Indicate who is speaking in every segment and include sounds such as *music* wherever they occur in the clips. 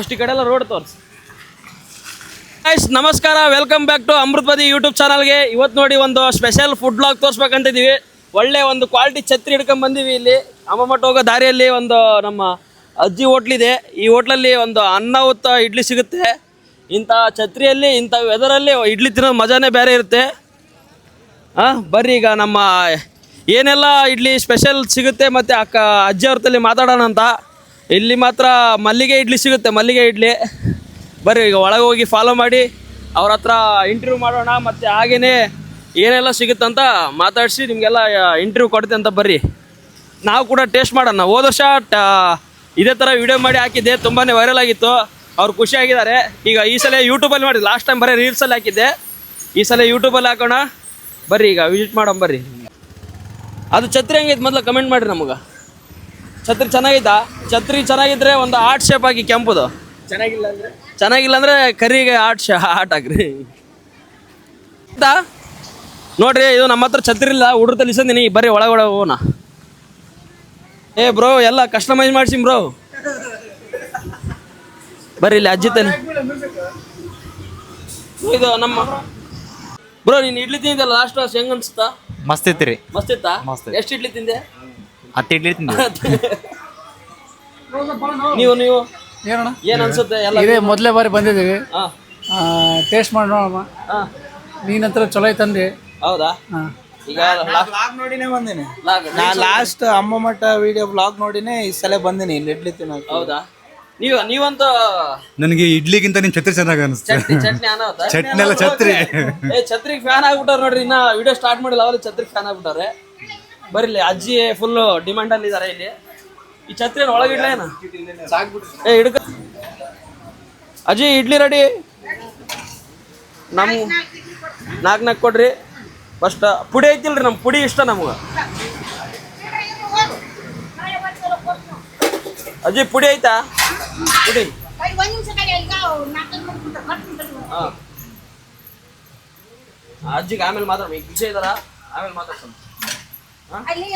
Speaker 1: ಅಷ್ಟು ಕಡೆ ಎಲ್ಲ ರೋಡ್ ತೋರಿಸಿ. ಗೈಸ್ ನಮಸ್ಕಾರ. Welcome back to Amruthapadi YouTube ಚಾನಲ್ಗೆ ಇವತ್ತು ನೋಡಿ ಒಂದು ಸ್ಪೆಷಲ್ ಫುಡ್ ಬ್ಲಾಗ್ ತೋರಿಸ್ಬೇಕಂತಿದ್ದೀವಿ. ಒಳ್ಳೆ ಒಂದು ಕ್ವಾಲಿಟಿ ಛತ್ರಿ ಹಿಡ್ಕೊಂಡು ಬಂದೀವಿ ಇಲ್ಲಿ. ಅಮ್ಮಮಠ ಹೋಗೋ ದಾರಿಯಲ್ಲಿ ಒಂದು ನಮ್ಮ ಅಜ್ಜಿ ಹೋಟ್ಲಿದೆ ಈ ಹೋಟ್ಲಲ್ಲಿ ಒಂದು ಅನ್ನ, ಉತ್ತ, ಇಡ್ಲಿ ಸಿಗುತ್ತೆ. ಇಂಥ ಛತ್ರಿಯಲ್ಲಿ, ಇಂಥ ವೆದರಲ್ಲಿ ಇಡ್ಲಿ ತಿನ್ನೋ ಮಜಾನೇ ಬೇರೆ ಇರುತ್ತೆ. ಹಾಂ ಬರ್ರಿ ಈಗ ನಮ್ಮ ಏನೆಲ್ಲ ಇಡ್ಲಿ ಸ್ಪೆಷಲ್ ಸಿಗುತ್ತೆ ಮತ್ತು ಅಕ್ಕ ಅಜ್ಜಿ ಅವ್ರ ಮಾತಾಡೋಣ ಅಂತ. ಇಲ್ಲಿ ಮಾತ್ರ ಮಲ್ಲಿಗೆ ಇಡ್ಲಿ ಸಿಗುತ್ತೆ, ಮಲ್ಲಿಗೆ ಇಡ್ಲಿ. ಬರ್ರಿ, ಈಗ ಒಳಗೆ ಹೋಗಿ ಫಾಲೋ ಮಾಡಿ, ಅವ್ರ ಹತ್ರ ಇಂಟರ್ವ್ಯೂ ಮಾಡೋಣ, ಮತ್ತು ಹಾಗೇನೆ ಏನೆಲ್ಲ ಸಿಗುತ್ತಂತ ಮಾತಾಡಿಸಿ ನಿಮಗೆಲ್ಲ ಇಂಟರ್ವ್ಯೂ ಕೊಡ್ತೆ ಅಂತ ಬರ್ರಿ. ನಾವು ಕೂಡ ಟೇಸ್ಟ್ ಮಾಡೋಣ. ಹೋದ ವರ್ಷ ಇದೇ ಥರ ವಿಡಿಯೋ ಮಾಡಿ ಹಾಕಿದ್ದೆ ತುಂಬಾ ವೈರಲ್ ಆಗಿತ್ತು. ಅವ್ರು ಖುಷಿಯಾಗಿದ್ದಾರೆ ಈಗ ಈ ಸಲ ಯೂಟ್ಯೂಬಲ್ಲಿ ಮಾಡಿ ಲಾಸ್ಟ್ ಟೈಮ್ ಬರೀ ರೀಲ್ಸಲ್ಲಿ ಹಾಕಿದ್ದೆ. ಈ ಸಲ ಯೂಟ್ಯೂಬಲ್ಲಿ ಹಾಕೋಣ. ಬರ್ರಿ, ಈಗ ವಿಸಿಟ್ ಮಾಡೋಣ, ಬರ್ರಿ. ಅದು ಛತ್ರಿ ಹೆಂಗೈತೆ? ಮೊದಲು ಕಮೆಂಟ್ ಮಾಡಿರಿ ನಮಗೆ. ಛತ್ರಿ ಚೆನ್ನಾಗಿತ್ತಾ? ಛತ್ರಿ ಚೆನ್ನಾಗಿದ್ರೆ ಒಂದು ಆರ್ಟ್ ಶೇಪ್ ಆಗಿ ಕೆಂಪುದು.
Speaker 2: ಚೆನ್ನಾಗಿಲ್ಲ ಅಂದ್ರೆ?
Speaker 1: ಚೆನ್ನಾಗಿಲ್ಲ ಅಂದ್ರೆ ಕರಿಗೆ ಆರ್ಟ್ ಶೇ ಆರ್ಟ್ ಹಾಕ್ರಿ ಆಯ್ತಾ ನೋಡ್ರಿ ಇದು ನಮ್ಮ ಹತ್ರ ಛತ್ರಿ ಇಲ್ಲ ಹುಡ್ರು ತಲಿಸಂದಿನಿ ಬರ್ರಿ ಒಳಗಡೆ ಹೋಗೋಣ. ಏ ಬ್ರೋ ಎಲ್ಲ ಕಸ್ಟಮೈಸ್ ಮಾಡ್ಸಿ ಬ್ರೋ ಬರ್ರಿ ಇಲ್ಲಿ ಅಜ್ಜಿ ತಲೆ ಇದು ನಮ್ಮ ಬ್ರೋ ನೀನ್ ಇಡ್ಲಿ ತಿಂದಿದ್ದಲ್ಲ ಲಾಸ್ಟ್ ವಾಸ್ ಹೆಂಗ್ ಅನ್ಸುತ್ತಾ?
Speaker 3: ಮಸ್ತ್
Speaker 1: ಇತ್ತಾ
Speaker 3: ಮಸ್ತ್
Speaker 1: ಎಷ್ಟು ಇಡ್ಲಿ ತಿಂದೆ?
Speaker 3: ಹತ್ತು ಇಡ್ಲಿ ತಿಂದ್ವಿ.
Speaker 1: ನೀವು ನೀವು?
Speaker 2: ಏನಣ್ಣ?
Speaker 1: ಏನ್ ಅನ್ಸುತ್ತೆ ಎಲ್ಲ
Speaker 2: ಇದೇ ಮೊದಲೇ ಬಾರಿ ಬಂದಿದ್ದೀವಿ.
Speaker 1: ಹಾ.
Speaker 2: ಟೇಸ್ಟ್ ಮಾಡಿ ನೋಡಮ್ಮ
Speaker 1: ಹಾ.
Speaker 2: ನೀನಂತರ ಚಲೋ ಐತಂದಿ
Speaker 1: ಹೌದಾ?
Speaker 2: ಹಾಂ.
Speaker 1: ಈಗ
Speaker 4: ಬ್ಲಾಗ್ ನೋಡಿನೇ ಬಂದಿನಿ. ನಾ ಲಾಸ್ಟ್ ಅಮ್ಮ ಮಠ ವಿಡಿಯೋ ಬ್ಲಾಗ್ ನೋಡಿನೇ ಈ ಸಲ ಬಂದಿನಿ ಇಲ್ಲಿ ಇಡ್ಲಿ ತಿನ್ನೋಕೆ.
Speaker 1: ಹೌದಾ? ನೀವು ನೀವಂತ
Speaker 3: ನನಗೆ ಇಡ್ಲಿಗಿಂತ ನಿಮ್ ಛತ್ರಿ ಚೆನ್ನಾಗಿ ಅನಿಸ್ತು
Speaker 1: ಚಟ್ನಿ ಚಟ್ನಿ ಅನಾಹುತ?
Speaker 3: ಚಟ್ನಿ ಎಲ್ಲ ಛತ್ರಿ.
Speaker 1: ಏ ಛತ್ರಿಗೆ ಫ್ಯಾನ್ ಆಗ್ಬಿಟ್ಟಾರ ನೋಡ್ರಿ ಇನ್ನ ವಿಡಿಯೋ ಸ್ಟಾರ್ಟ್ ಮಾಡಿಲ್ಲ ಅವಲ್ಲಿ ಛತ್ರಿಗೆ ಫ್ಯಾನ್ ಆಗ್ಬಿಟ್ಟಾರೆ ಬರಿಲಿ, ಅಜ್ಜಿ ಫುಲ್ ಡಿಮ್ಯಾಂಡ್ ಅಲ್ಲಿ ಇದಾರೆ ಇಲ್ಲಿ. ಈ ಛತ್ರಿ ಏನ್ ಒಳಗಿಡ್ಲ ಏನ? ಏ, ಹಿಡ್ಕ. ಅಜ್ಜಿ, ಇಡ್ಲಿ ರೆಡಿ ನಮ್ ನಾಲ್ಕು ನಾಲ್ಕು ಕೊಡ್ರಿ. ಫಸ್ಟ್ ಪುಡಿ ಐತಿಲ್ರಿ ನಮ್, ಪುಡಿ ಇಷ್ಟ ನಮ್ಗೆ. ಅಜ್ಜಿ, ಪುಡಿ ಐತಾ? ಪುಡಿ. ಅಜ್ಜಿಗೆ ಆಮೇಲೆ ಮಾತಾಡ, ಈಗ ವಿಷಯ ಇದಾರ, ಆಮೇಲೆ ಮಾತಾಡ್ತಾನೆ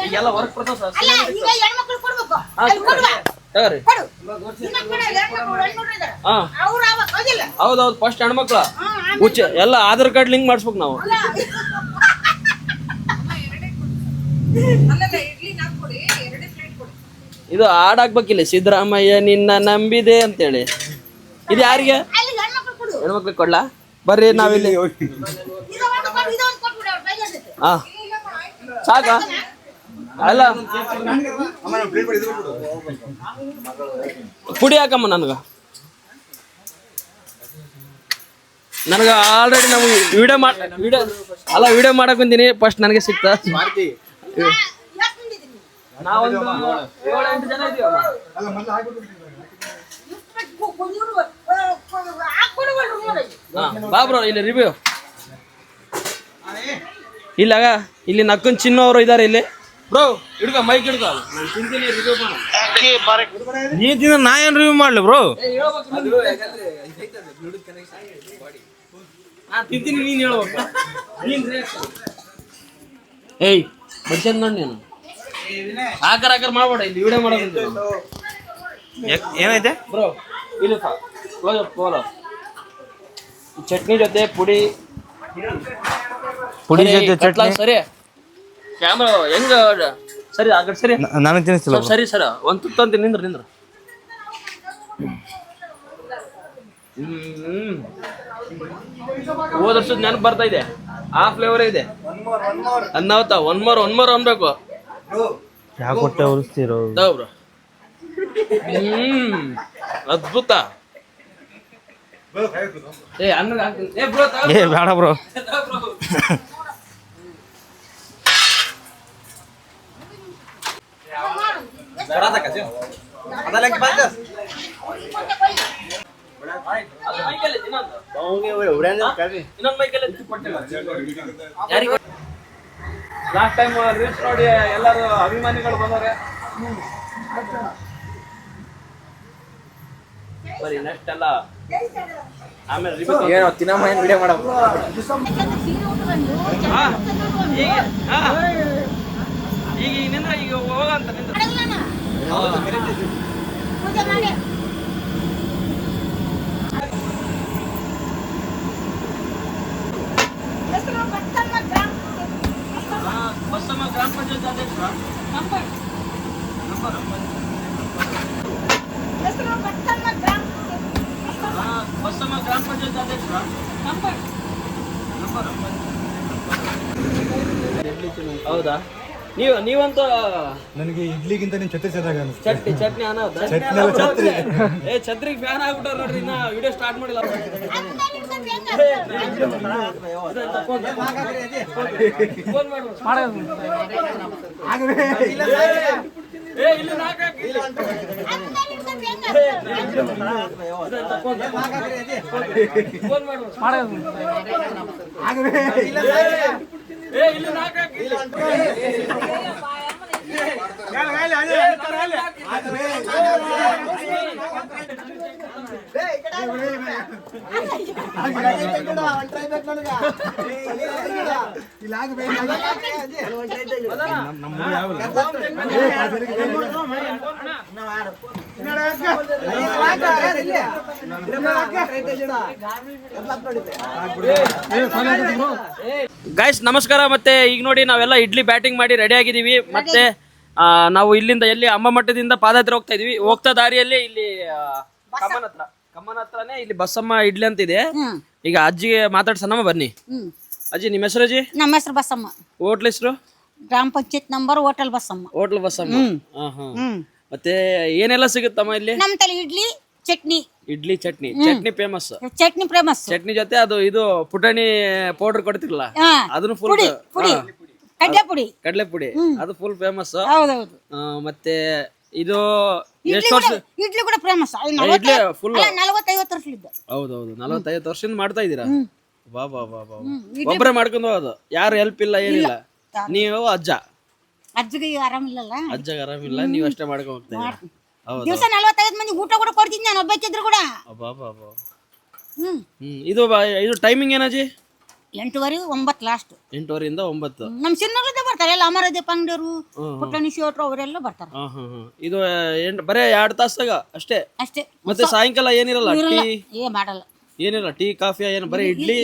Speaker 1: ಈಗೆಲ್ಲ ವರ್ಕ್ ಬರ್ತಾವ ಸರ್? ತಗೋರಿ. ಹಾ. ಹೌದೌದು ಫಸ್ಟ್ ಹೆಣ್ಮಕ್ಳ. ಹುಚ್ಚ ಎಲ್ಲ ಆಧಾರ್ ಕಾರ್ಡ್ ಲಿಂಕ್ ಮಾಡಿಸ್ಬೇಕು ನಾವು.
Speaker 5: ಅಲ್ಲ.
Speaker 1: ಇದು ಹಾಡ್ ಹಾಕ್ಬೇಕಿಲ್ಲ ಸಿದ್ದರಾಮಯ್ಯ ನಿನ್ನ ನಂಬಿದೆ ಅಂತೇಳಿ. ಇದು ಯಾರಿಗೆ?
Speaker 5: ಅಲ್ಲಿ ಹೆಣ್ಮಕ್ಳು ಕೊಡು.
Speaker 1: ಹೆಣ್ಮಕ್ಳಿಗೆ ಕೊಡ್ಲಾ? ಬರ್ರಿ ನಾವಿಲ್ಲಿ
Speaker 5: ಇದು ಒಂದು ಕೊಡು ಇದು ಒಂದು ಕೊಟ್ಬಿಡು ಅವ್ರ ಕೈಗೆ ಇರ್ತೈತೆ.
Speaker 1: ಹಾ. ಸಾಕಾ. ಅಲ್ಲ. ಪುಡಿ ಹಾಕಮ್ಮ ನನ್ಗ. ನನಗ ಆಲ್ರೆಡಿ ನಾವು ವಿಡಿಯೋ ಮಾಡ ವಿಡಿಯೋ ಅಲ್ಲ ವಿಡಿಯೋ ಮಾಡಕ್ ಬಂದೀನಿ. ಫಸ್ಟ್ ನನಗೆ ಸಿಕ್ತ. ಬಾಬ್ರ, ಇಲ್ಲಿ ರಿವ್ಯೂ ಇಲ್ಲಾಗ ಇಲ್ಲಿ ನಕ್ಕನ್ ಚಿನ್ನವರು ಅವರು ಇದಾರೆ ಇಲ್ಲಿ. ಬ್ರೋ ಹಿಡ್ಕ ಮೈಕ್ ಹಿಡ್ಕೊ. ನಾನು ತಿಂತೀನಿ ರಿವ್ಯೂ
Speaker 3: ನೀ ತಿಂದ ನಾ ಏನ್ ರಿವ್ಯೂ ಮಾಡ್ಲಿ ಬ್ರೋ
Speaker 1: ನಾನು ತಿಂತೀನಿ ನೀನು ಹೇಳ್ಬೇಕು ನೀನ್ reaction. ಏಯ್ ಬಡ್ಸನ್ ನೋಡಿ ನೀನು. ಆಕರ್ ಆಕರ್ ಮಾಡ್ಬೇಡ ಇಲ್ಲಿ ವಿಡಿಯೋ ಮಾಡೋದು
Speaker 3: ಏನೈತೆ?
Speaker 1: ಬ್ರೋ ಇಲ್ಲಿ ಕ್ಲೋಸ್ ಅಪ್ ಫೋಲೋ ಚಟ್ನಿ ಜೊತೆ ಪುಡಿ.
Speaker 3: ಪುಡಿ ಜೊತೆ ಚಟ್ನಿ.
Speaker 1: ಸರಿ. ಕ್ಯಾಮ್ರಾ ಹೆಂಗ ಸರಿ ಆ ಕಡೆ ಸರಿ.
Speaker 3: ನಾನು ತಿನ್ನಿಸ್ತಿಲ್ಲ
Speaker 1: ಸರಿ ಸರ್ ಒಂದ್ ತುತ್ತು ಅಂತ ನಿಂದ್ರ ನಿಂದ್ರ. ಹ್ಮ್ ಹೋದ ವರ್ಷದ ನೆನಪು ಬರ್ತಾ ಇದೆ. ಆ ಫ್ಲೇವರ್ ಇದೆ. ಅನ್ನಾವತ್ತ ಒನ್ ಮೋರ್ ಒನ್ ಮೋರ್ ಅನ್ಬೇಕು.
Speaker 3: ಯಾಕೆ ಹೊಟ್ಟೆ ಉರಿಸ್ತಿರೋ?
Speaker 1: ಬ್ರೋ. ಹ್ಮ್ ಅದ್ಭುತ. ಏ ಅನ್ನ ಏ ಬ್ರೋ
Speaker 3: ಏ ಬೇಡ ಬ್ರೋ.
Speaker 1: ಲಾಸ್ಟ್ ಟೈಮ್ ರೀಲ್ಸ್ ನೋಡಿ ಎಲ್ಲರೂ ಅಭಿಮಾನಿಗಳು ಬಂದವ್ರೆ. ಬರೀ ನೆಕ್ಸ್ಟ್ ಎಲ್ಲ ಆಮೇಲೆ
Speaker 4: ಏನೋ ತಿನ್ನಮ್ಮ ಏನು ವಿಡಿಯೋ
Speaker 5: ಮಾಡೋ
Speaker 1: ಈಗ. ಈಗ ನಿಂದ್ರ ಈಗ ಹೋಗಂತ ನಿಂದ್ರ.
Speaker 5: ಅಡಗಲನ ಬಸ್ಸಮ್ಮ
Speaker 1: ಗ್ರಾಮ ಪಂಚಾಯತ್ ಅಧ್ಯಕ್ಷರ ನಂಬರ್ ನಂಬರ್ ಹೌದಾ? ನೀವು ನೀವಂತ
Speaker 6: ನನಗೆ ಇಡ್ಲಿಗಿಂತ ನಿಮ್ ಛತ್ರಿ ಚೆನ್ನಾಗಿ ಅನಿಸ್ತು
Speaker 1: ಚಟ್ನಿ ಚಟ್ನಿ ಅನ್ನೋದು
Speaker 6: ಚಟ್ನಿ ಅಲ್ಲ, ಛತ್ರಿ.
Speaker 1: ಏ ಛತ್ರಿಗೆ ಫ್ಯಾನ್ ಆಗ್ಬಿಟ್ಟಾರ ನೋಡ್ರಿ ಇನ್ನ ವಿಡಿಯೋ ಸ್ಟಾರ್ಟ್ ಮಾಡಿಲ್ಲ. ಫೋನ್ ಮಾಡು. ಏ ಇಲ್ಲಿ ನಾಲ್ಕು ಹಾಕಿ. ಫೋನ್ ಮಾಡು ಏ ಇಲ್ಲಿ ನಾಲ್ಕು ಹಾಕಿ. ಗೈಸ್ ನಮಸ್ಕಾರ. ಮತ್ತೆ ಈಗ ನೋಡಿ ನಾವೆಲ್ಲ ಇಡ್ಲಿ ಬ್ಯಾಟಿಂಗ್ ಮಾಡಿ ರೆಡಿ ಆಗಿದೀವಿ ಮತ್ತೆ ನಾವು ಇಲ್ಲಿಂದ ಎಲ್ಲಿ ಅಮ್ಮ ಮಟ್ಟದಿಂದ ಪಾದಯಾತ್ರೆ ಹೋಗ್ತಾ ಇದೀವಿ ಹೋಗ್ತಾ ದಾರಿಯಲ್ಲಿ ಇಲ್ಲಿ ಕಮನ್ ಹತ್ರ. ಕಮ್ಮನ ಹತ್ರನೇ ಇಲ್ಲಿ ಬಸಮ್ಮ ಇಡ್ಲಿ ಅಂತ ಇದೆ ಈಗ ಅಜ್ಜಿಗೆ ಮಾತಾಡ್ಸೋಣಮ್ಮ ಬನ್ನಿ. ಅಜ್ಜಿ ನಿಮ್ಮ ಹೆಸರು ಅಜ್ಜಿ?
Speaker 7: ನಮ್ಮ ಹೆಸರು ಬಸಮ್ಮ.
Speaker 1: ಹೋಟ್ಲ್ ಹೆಸರು?
Speaker 7: ಗ್ರಾಮ panchayat number hotel Basamma.
Speaker 1: Hotel Basamma. ಹಾ ಹಾ. ಮತ್ತೆ ಏನೆಲ್ಲ ಸಿಗುತ್ತಮ್ಮ ಇಲ್ಲಿ?
Speaker 7: ನಮ್ಮ ತಲೆ ಇಡ್ಲಿ ಚಟ್ನಿ.
Speaker 1: ಇಡ್ಲಿ ಚಟ್ನಿ. ಚಟ್ನಿ ಫೇಮಸ್
Speaker 7: ಚಟ್ನಿ ಫೇಮಸ್
Speaker 1: ಚಟ್ನಿ ಜೊತೆ ಅದು ಇದು ಪುಟಾಣಿ ಪೌಡರ್ ಕೊಡ್ತಿರಲ್ಲ?
Speaker 7: ಹಾ.
Speaker 1: ಅದನ್ನು ಫುಲ್
Speaker 7: ಪುಡಿ ಪುಡಿ. ಕಡ್ಲೆ ಪುಡಿ
Speaker 1: ಕಡಲೆ ಪುಡಿ ಅದು ಫುಲ್ ಫೇಮಸ್
Speaker 7: ಹೌದೌದು.
Speaker 1: ಮತ್ತೆ ಇದು ಎಷ್ಟು ವರ್ಷ
Speaker 7: ಇಡ್ಲಿ ಕೂಡ ಫೇಮಸ್
Speaker 1: ಇಡ್ಲಿ ಫುಲ್
Speaker 7: ನಲವತ್ತೈವತ್ತು ವರ್ಷಲಿದ್ದ.
Speaker 1: ಹೌದೌದು ನಲವತ್ತೈವತ್ತು ವರ್ಷದಿಂದ ಮಾಡ್ತಾ ಇದ್ದೀರಾ? ಬಾ ಬಾ ಬಾ ಬಾ ಒಬ್ಬರೇ ಮಾಡ್ಕೊಂಡು ಹೋಗೋದು. ಯಾರು ಹೆಲ್ಪ್ ಇಲ್ಲ ಏನಿಲ್ಲ. ನೀವು ಅಜ್ಜ.
Speaker 7: ಅಜ್ಜಿಗೆ ಆರಾಮಿಲ್ಲಲ್ಲ?
Speaker 1: ಅಜ್ಜಗೆ ಆರಾಮಿಲ್ಲ ನೀವು ಅಷ್ಟೇ ಮಾಡ್ಕೊಂಡು ಹೋಗ್ತಾ ಇದ್ದೀರಾ? ಹೌದು.
Speaker 7: ದಿವಸ ನಲವತ್ತೈದು ಮಂದಿ ಊಟ ಕೂಡ ಕೊಡ್ತೀನಿ ನಾನು ಒಬ್ಬಕ್ಕಿದ್ರು ಕೂಡ.
Speaker 1: ಅಬ್ಬಾ ಬಾ ಬಾ
Speaker 7: ಹ್ಮ್.
Speaker 1: ಇದು ಬಾ- ಇದು ಟೈಮಿಂಗ್ ಏನಜ್ಜಿ?
Speaker 7: ಎಂಟುವರೆ ಒಂಬತ್ತು ಲಾಸ್ಟ್
Speaker 1: ಎಂಟೂವರೆಯಿಂದ ಒಂಬತ್ತು.
Speaker 7: ನಮ್ಮ ಚಿನ್ನಗಳದ್ದೇ ಬರ್ತಾರೆ ಎಲ್ಲ ಅಮರದೀಪ ಅಂಗಡಿಯವರು ಪುಟ್ಟಣಿ ಶಿವಟ್ರು ಅವರೆಲ್ಲ ಬರ್ತಾರೆ.
Speaker 1: ಹಾ ಹಾ ಹಾ ಇದು ಎಂಟು ಬರೇ ಎರಡು ತಾಸಾಗ ಅಷ್ಟೇ?
Speaker 7: ಅಷ್ಟೇ.
Speaker 1: ಮತ್ತೆ ಸಾಯಂಕಾಲ ಏನಿರಲ್ಲ? ಟೀ?
Speaker 7: ಏ ಮಾಡಲ್ಲ.
Speaker 1: ಏನಿಲ್ಲ ಟೀ ಕಾಫಿ ಏನು? ಬರೀ ಇಡ್ಲಿ.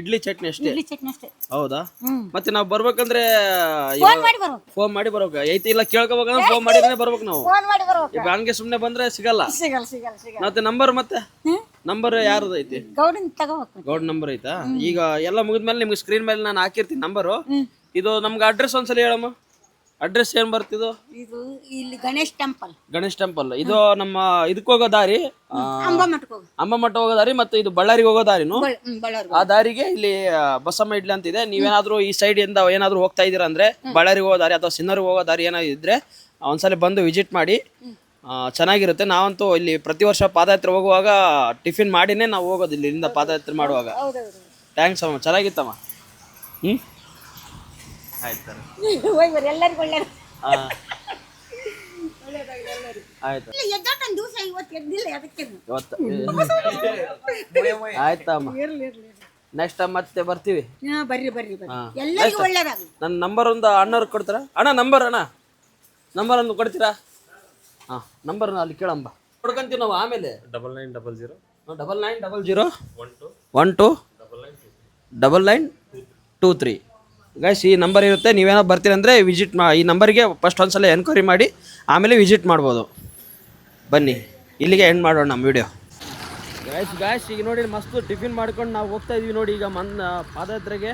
Speaker 1: ಇಡ್ಲಿ ಚಟ್ನಿ ಅಷ್ಟೇ?
Speaker 7: ಇಡ್ಲಿ ಚಟ್ನಿ ಅಷ್ಟೇ.
Speaker 1: ಹೌದಾ?
Speaker 7: ಹ್ಮ್.
Speaker 1: ಮತ್ತೆ ನಾವು ಬರ್ಬೇಕಂದ್ರೆ
Speaker 7: ಫೋನ್ ಮಾಡಿ ಬರ್ಬೇಕು
Speaker 1: ಫೋನ್ ಮಾಡಿ ಬರ್ಬೇಕು ಐತಿ ಇಲ್ಲ ಕೇಳ್ಕೊಬೇಕಂದ್ರೆ ಫೋನ್ ಮಾಡಿದ್ರೆ ಬರ್ಬೇಕು ನಾವು.
Speaker 7: ಫೋನ್ ಮಾಡಿ ಬರ್ಬೇಕು
Speaker 1: ಈಗ ಹಂಗೆ ಸುಮ್ಮನೆ ಬಂದ್ರೆ ಸಿಗಲ್ಲ.
Speaker 7: ಸಿಗಲ್ಲ ಸಿಗಲ್ಲ ಸಿಗಲ್ಲ.
Speaker 1: ಮತ್ತೆ ನಂಬರ್ ಮತ್ತೆ?
Speaker 7: ಹ್ಮ್?
Speaker 1: ನಂಬರ್ ಯಾರದ ಐತಿ?
Speaker 7: ಗೌಡಿನ ತಗೋಬೇಕು.
Speaker 1: ಗೌಡ್ ನಂಬರ್ ಐತಾ? ಈಗ ಎಲ್ಲ ಮುಗಿದ್ಮೇಲೆ ನಿಮ್ಗೆ ಸ್ಕ್ರೀನ್ ಮೇಲೆ ನಾನು ಹಾಕಿರ್ತೀನಿ ನಂಬರು ಇದು ನಮ್ಗೆ ಅಡ್ರೆಸ್ ಒಂದ್ಸಲ ಹೇಳಮ್ಮ. ಅಡ್ರೆಸ್ ಏನ್ ಬರ್ತಿದು
Speaker 7: ಇದು? ಇಲ್ಲಿ ಗಣೇಶ್ ಟೆಂಪಲ್
Speaker 1: ಗಣೇಶ್ ಟೆಂಪಲ್ ಇದು ನಮ್ಮ ಇದಕ್ಕೆ ಹೋಗೋ ದಾರಿ
Speaker 7: ಅಂಬಾ
Speaker 1: ಮಠ ಹೋಗೋ. ದಾರಿ ಮತ್ತೆ ಇದು ಬಳ್ಳಾರಿಗೆ ಹೋಗೋ ದಾರಿನು? ಆ ದಾರಿಗೆ ಇಲ್ಲಿ ಬಸಮ್ಮ ಇಡ್ಲಿ ಅಂತಿದೆ ನೀವೇನಾದ್ರೂ ಈ ಸೈಡ್ ಇಂದ ಏನಾದ್ರೂ ಹೋಗ್ತಾ ಇದೀರಾ ಅಂದ್ರೆ ಬಳ್ಳಾರಿಗೆ ಹೋಗೋ ದಾರಿ ಅಥವಾ ಸಿನ್ನರ್ಗೆ ಹೋಗೋ ದಾರಿ ಏನಾದ್ರು ಇದ್ರೆ ಒಂದ್ಸಲ ಬಂದು ವಿಸಿಟ್ ಮಾಡಿ. ಚೆನ್ನಾಗಿರುತ್ತೆ ನಾವಂತೂ ಇಲ್ಲಿ ಪ್ರತಿ ವರ್ಷ ಪಾದಯಾತ್ರೆ ಹೋಗುವಾಗ ಟಿಫಿನ್ ಮಾಡಿನೇ ನಾವು ಹೋಗೋದು ಇಲ್ಲಿ ಇಲ್ಲಿಂದ ಪಾದಯಾತ್ರೆ ಮಾಡುವಾಗ ಥ್ಯಾಂಕ್ಸ್ ಅಮ್ಮ ಚೆನ್ನಾಗಿತ್ತಮ್ಮ ಹ್ಞೂ ಆಯ್ತು ಆಯ್ತು ಆಯ್ತಮ್ಮ ನೆಕ್ಸ್ಟ್ ಮತ್ತೆ ಬರ್ತೀವಿ
Speaker 7: ಹಾ ಬರ್ರಿ ಬರ್ರಿ
Speaker 1: ನನ್ನ ನಂಬರ್ ಒಂದು ಅಣ್ಣವ್ರಿಗೆ ಕೊಡ್ತೀರಾ ಅಣ್ಣ ನಂಬರ್ ಅಣ್ಣ ನಂಬರ್ ಒಂದು ಕೊಡ್ತೀರಾ ಹಾಂ ನಂಬರ್ ಅಲ್ಲಿ ಕೇಳಂಬ. ಹುಡ್ಕಂತೀವಿ ನಾವು ಆಮೇಲೆ?
Speaker 3: Double nine double zero
Speaker 1: double nine double zero one two double nine two three guys ಈ ನಂಬರ್ ಇರುತ್ತೆ ನೀವೇನೋ ಬರ್ತೀರಂದರೆ ವಿಸಿಟ್ ಮಾ ಈ ನಂಬರಿಗೆ ಫಸ್ಟ್ ಒಂದ್ಸಲ ಎನ್ಕ್ವೈರಿ ಮಾಡಿ ಆಮೇಲೆ ವಿಸಿಟ್ ಮಾಡ್ಬೋದು. ಬನ್ನಿ ಇಲ್ಲಿಗೆ ಎಂಡ್ ಮಾಡೋಣ ನಮ್ಮ ವಿಡಿಯೋ ಗಾಯ್ಸ್ ಗಾಯ್ಸ್ ಈಗ ನೋಡಿ ಮಸ್ತ್ ಟಿಫಿನ್ ಮಾಡ್ಕೊಂಡು ನಾವು ಹೋಗ್ತಾ ಇದೀವಿ ನೋಡಿ ಈಗ ಮನ್ ಪಾದಯಾತ್ರೆಗೆ.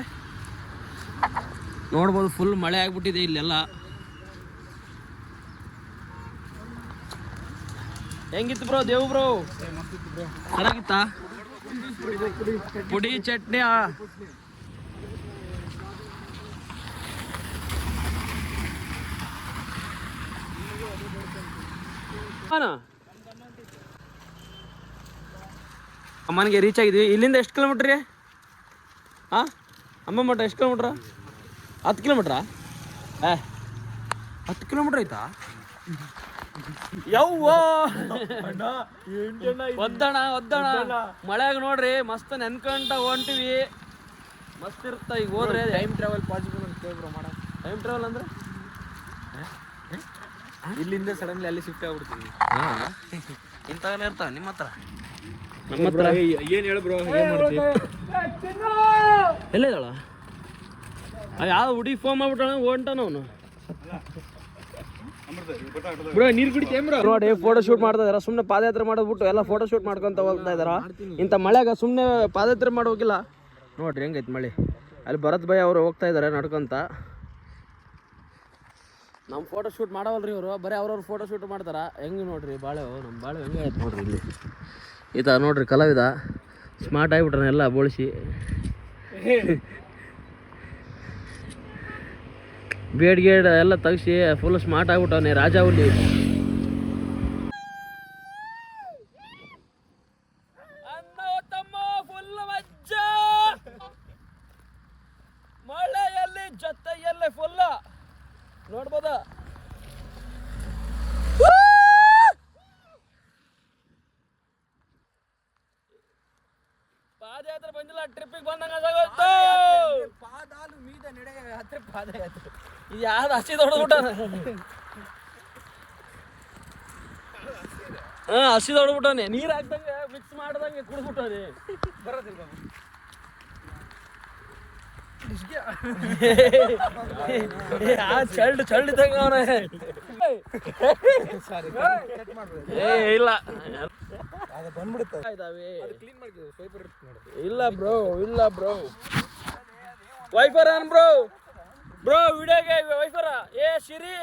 Speaker 1: ನೋಡ್ಬೋದು ಫುಲ್ ಮಳೆ ಆಗ್ಬಿಟ್ಟಿದೆ ಇಲ್ಲೆಲ್ಲ. ಹೆಂಗಿತ್ತು ಬ್ರೋ ದೇವ್ ಬ್ರೋ? ಚೆನ್ನಾಗಿತ್ತಾ? ಪುಡಿ ಚಟ್ನಿ. ಅಮ್ಮನಿಗೆ ರೀಚ್ ಆಗಿದ್ವಿ. ಇಲ್ಲಿಂದ ಎಷ್ಟು ಕಿಲೋಮೀಟ್ರ್ ಹಾಂ ಅಮ್ಮ ಮಠ ಎಷ್ಟು ಕಿಲೋಮೀಟ್ರ ಹತ್ತು ಕಿಲೋಮೀಟ್ರಾ ಏ, ಹತ್ತು ಕಿಲೋಮೀಟ್ರ್ ಆಯ್ತಾ? ಯವ್ವ? ಒದ್ದಣ ಒದ್ದಣ. ಮಳೆಯಾಗ ನೋಡ್ರಿ ಮಸ್ತ್ ನೆನ್ಕೊಂಡ ಹೊಂಟಿವಿ. ಮಸ್ತ್ ಇರುತ್ತ ಈಗ ಹೋದ್ರೆ. ಟೈಮ್ ಟ್ರಾವೆಲ್ ಪಾಸಿಬಲ್ ಅಂತ ಕೇಳ್ಬ್ರೋ ಮಾಡ. ಟೈಮ್ ಟ್ರಾವೆಲ್ ಅಂದ್ರೆ?
Speaker 2: ಇಲ್ಲಿಂದ ಸಡನ್ಲಿ ಅಲ್ಲಿ ಶಿಫ್ಟ್ ಆಗ್ಬಿಡ್ತೀವಿ
Speaker 1: ಇಂಥವೆಲ್ಲ ಇರ್ತಾವ ನಿಮ್ಮ ಹತ್ರ? ನಮ್ಮ ಹತ್ರ?
Speaker 2: ಏನ್ ಹೇಳು ಬ್ರೋ ಏನ್ ಮಾಡ್ತೀವಿ
Speaker 1: ಎಲ್ಲ ಇದ್ದಾಳ ಯಾವ ಹುಡುಗಿ ಫೋನ್ ಮಾಡ್ಬಿಟ್ಟಾನ ಹೊಂಟಾನ ಅವನು
Speaker 2: ಬ್ರೋ ನೀರ್ ಕುಡಿತೇನ್ ಬ್ರೋ
Speaker 1: ನೋಡಿ ಫೋಟೋ ಶೂಟ್ ಮಾಡ್ತಾ ಸುಮ್ಮನೆ ಪಾದಯಾತ್ರೆ ಮಾಡೋದ್ಬಿಟ್ಟು ಎಲ್ಲ ಫೋಟೋ ಶೂಟ್ ಮಾಡ್ಕೊಂತ ಹೋಗ್ತಾ ಇದಾರ. ಇಂಥ ಮಳೆಗ ಸುಮ್ಮನೆ ಪಾದಯಾತ್ರೆ ಮಾಡೋಗಿಲ್ಲ ನೋಡ್ರಿ, ಹೆಂಗೈತೆ ಮಳೆ. ಅಲ್ಲಿ ಭರತ್ ಭಾಯ್ ಅವರು ಹೋಗ್ತಾ ಇದ್ದಾರೆ ನಡ್ಕೊಂತ. ನಮ್ಮ ಫೋಟೋ ಶೂಟ್ ಮಾಡವಲ್ರಿ ಇವರು. ಬರೀ ಅವ್ರವ್ರ ಫೋಟೋ ಶೂಟ್ ಮಾಡ್ತಾರ. ಹೆಂಗೆ ನೋಡ್ರಿ, ಬಾಳೆ ನಮ್ಮ ಬಾಳೆ ಹೆಂಗೆ ಆಯ್ತು ನೋಡ್ರಿ ಇಲ್ಲಿ. ಈತ ನೋಡ್ರಿ ಕಲಾವಿದ. ಸ್ಮಾರ್ಟ್ ಆಗಿಬಿಟ್ರನ ಎಲ್ಲ ಬೋಳಿಸಿ. ಬೇಡ್ ಗೇಡ್ ಎಲ್ಲ ತೆಗ್ಸಿ ಫುಲ್ ಸ್ಮಾರ್ಟ್ ಆಗ್ಬಿಟ್ಟವನೆ ರಾಜ ಹುಲಿ ಮಳೆಯಲ್ಲಿ ಜೊತೆಯಲ್ಲೇ ಫುಲ್ ನೋಡ್ಬೋದ ಪಾದಯಾತ್ರೆ ಬಂದಿಲ್ಲ ಟ್ರಿಪ್ಪಿಗೆ ಬಂದಂಗ ಯಾವ್ದು ಹಸಿ ದೊಡ್ಡಬಿಟ್ಟ ಹಾ ಹಸಿ ದೊಡ್ಡಬಿಟ್ಟಾನೆ ನೀರ್ ಹಾಕ್ದಂಗೆ ಮಿಕ್ಸ್ ಮಾಡ್ದಂಗೆ ಕುಡಿದ್ಬಿಟ್ಟಾನೆ ಆ ಚಲ್ಡ್ ಚಲ್ಡ್ ಇದ್ದಂಗ ಅವನ. ಏ ಇಲ್ಲ. ಇಲ್ಲ ಬ್ರೋ ಇಲ್ಲ bro. Wiper on bro? Bro ವಿಡಿಯೋಗೆ ವೈಫರ್ ಏ ಶಿರಿ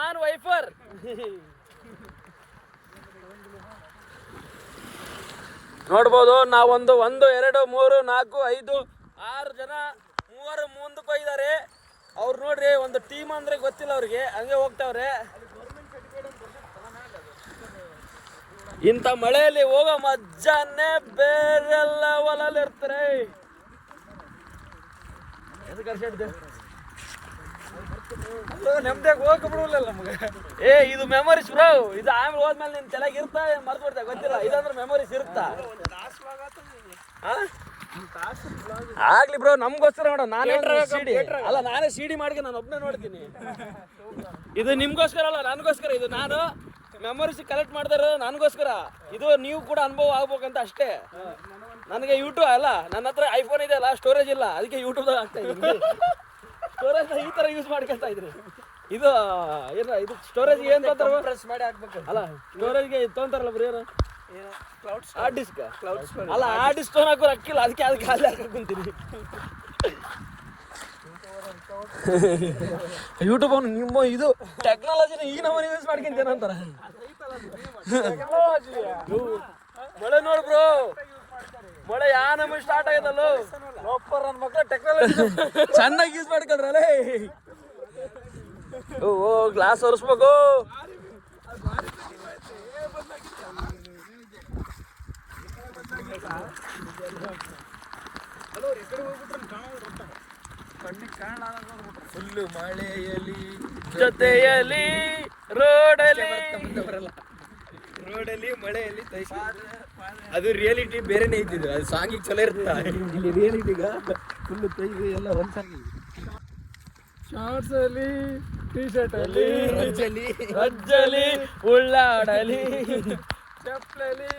Speaker 1: ಆನ್ ವೈಫರ್ ನೋಡ್ಬೋದು ನಾವೊಂದು ಒಂದು ಎರಡು, ಮೂರು, ನಾಲ್ಕು, ಐದು, ಆರು ಜನ ಮೂವರು ಮುಂದಕ್ಕೆ ಹೋಗಿದ್ದಾರೆ ಅವ್ರು ನೋಡ್ರಿ, ಒಂದು ಟೀಮ್ ಅಂದ್ರೆ ಗೊತ್ತಿಲ್ಲ ಅವ್ರಿಗೆ. ಹಂಗೆ ಹೋಗ್ತಾವ್ರೆ. ಇಂಥ ಮಳೆಯಲ್ಲಿ ಹೋಗೋ ಮಜ್ಜಾನೇ ಬೇರೆಲ್ಲ ಹೊಲಲ್ಲಿ ಇರ್ತಾರೆ?
Speaker 2: ನಮ್ದಾಗ ಹೋಗಕ್ ಬಿಡುವಲ್ಲ ನಮ್ಗೆ.
Speaker 1: ಏ ಇದು ಮೆಮೊರೀಸ್ ಬ್ರೋ ಇದು ಆಮೇಲೆ ಹೋದ್ಮೇಲೆ ನಿನ್ ತಲೆಗೆ ಇರ್ತಾ ಮರ್ತು ಬಿಡ್ತಾ ಗೊತ್ತಿಲ್ಲ. ಇದಂದ್ರೆ ಮೆಮೊರೀಸ್ ಇರುತ್ತಾ? ಆಗ್ಲಿ ಬ್ರೋ ನಮ್ಗೋಸ್ಕರ ನೋಡ ನಾನೇ ಸಿಡಿ ಅಲ್ಲ ನಾನೇ ಸಿಡಿ ಮಾಡಿ ನಾನು ಒಬ್ಬನೇ ನೋಡ್ತೀನಿ. *laughs* ಇದು ನಿಮ್ಗೋಸ್ಕರ ಅಲ್ಲ ನನಗೋಸ್ಕರ. ಇದು ನಾನು ಮೆಮೊರೀಸ್ ಕಲೆಕ್ಟ್ ಮಾಡ್ತಾ ಇರೋದು ನನಗೋಸ್ಕರ. ಇದು ನೀವು ಕೂಡ ಅನುಭವ ಆಗ್ಬೇಕಂತ ಅಷ್ಟೇ. ನನಗೆ ಯೂಟ್ಯೂಬ್ ಅಲ್ಲ ನನ್ನ ಹತ್ರ ಐಫೋನ್ ಇದೆ ಅಲ್ಲ ಸ್ಟೋರೇಜ್ ಇಲ್ಲ. ಅದಕ್ಕೆ ಯೂಟ್ಯೂಬ್ ಆಗ್ತಾ ಸ್ಟೋರೇಜ್ ಈ ತರ ಯೂಸ್ ಮಾಡ್ಕೊಳ್ತಾ ಇದ್ರಿ. ಇದು ಏನ ಇದು ಸ್ಟೋರೇಜ್ ಏನ್ ತೊಂತಾರ
Speaker 2: ಪ್ರೆಸ್ ಮಾಡಿ ಹಾಕ್ಬೇಕು.
Speaker 1: ಅಲ್ಲ ಸ್ಟೋರೇಜ್ಗೆ ತೊಂತಾರಲ್ಲ ಬರೀ ಏನು ಹಾರ್ಡ್ ಡಿಸ್ಕ್ ಅಲ್ಲ ಹಾರ್ಡ್ ಡಿಸ್ಕ್ ತೊಗೊಳಕ್ಕೂ ಅಕ್ಕಿಲ್ಲ ಅದಕ್ಕೆ ಅದಕ್ಕೆ ಖಾಲಿ ಹಾಕೊಂತೀನಿ ಕುಂತೀನಿ. ಯೂಟ್ಯೂಬ್ ಅವ್ನು ನಿಮ್ಮ ಇದು ಟೆಕ್ನಾಲಜಿನ ಈ ನಮ್ಮನೆ ಯೂಸ್ ಮಾಡ್ಕೊಂತೇನೆ ಅಂತಾರೆ ಮಳೆ ನೋಡು ಬ್ರೋ. ಮಳೆ ಯಾ ನಮಗೆ ಸ್ಟಾರ್ಟ್ ಆಗದಲ್ಲೋ ಒಪ್ಪರ್ ನನ್ನ ಮಕ್ಳು ಟೆಕ್ನಾಲಜಿ *laughs* ಚೆನ್ನಾಗಿ ಯೂಸ್ ಮಾಡ್ಕೊಂಡ್ರಲ್ಲೇ ಓ ಗ್ಲಾಸ್ ಒರೆಸ್ಬೇಕು.
Speaker 2: ಫುಲ್ಲು ಮಳೆಯಲ್ಲಿ
Speaker 1: ಜೊತೆಯಲ್ಲಿ ರೋಡಲ್ಲಿ
Speaker 2: ಬರಲ್ಲ. ರೋಡಲ್ಲಿ ಮಳೆಯಲ್ಲಿ ಅದು ರಿಯಾಲಿಟಿ ಬೇರೆನೇ ಇದ್ದಿದ್ದು. ಅದು ಸಾಂಗಿಗೆ ಚಲೋ ಇರುತ್ತಾ? ಇಲ್ಲಿ ರಿಯಾಲಿಟಿಗ ಫುಲ್ ತೈಗೆ ಎಲ್ಲ ಒಂದ್ ಸಾಂಗ್ ಶಾರ್ಟ್ಸ್ ಅಲ್ಲಿ ಟೀ ಶರ್ಟ್ ಅಲ್ಲಿ ರಜ್ಜಲಿ
Speaker 1: ರಜ್ಜಲಿ ಉಳ್ಳಾಡಲಿ
Speaker 2: ಚಪ್ಪಲಿ